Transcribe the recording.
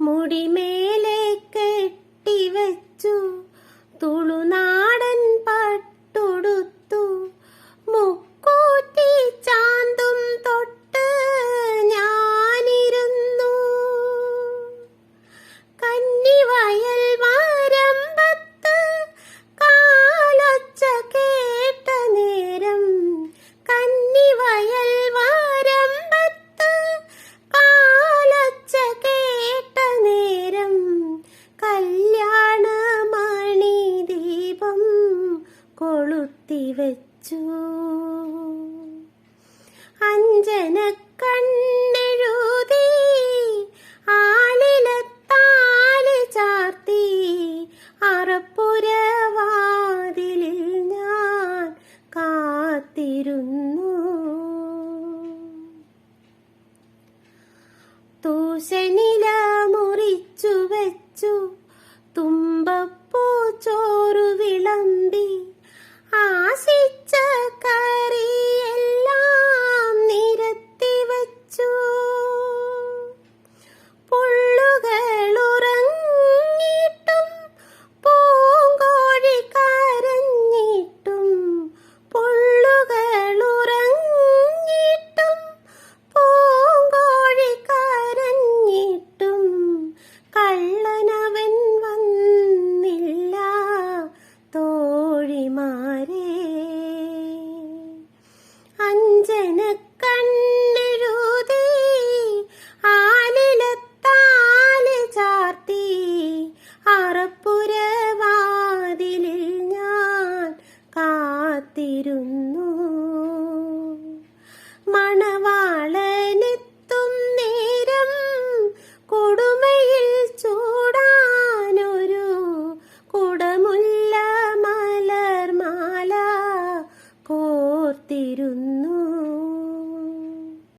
முடிமே കൊളുത്തി വെച്ചു അഞ്ജന കണ്ണെഴുതി ആലിലത്താൽ ചാർത്തി അറപ്പുരവാതിലിൽ ഞാൻ കാത്തിരുന്നു. തൂശനി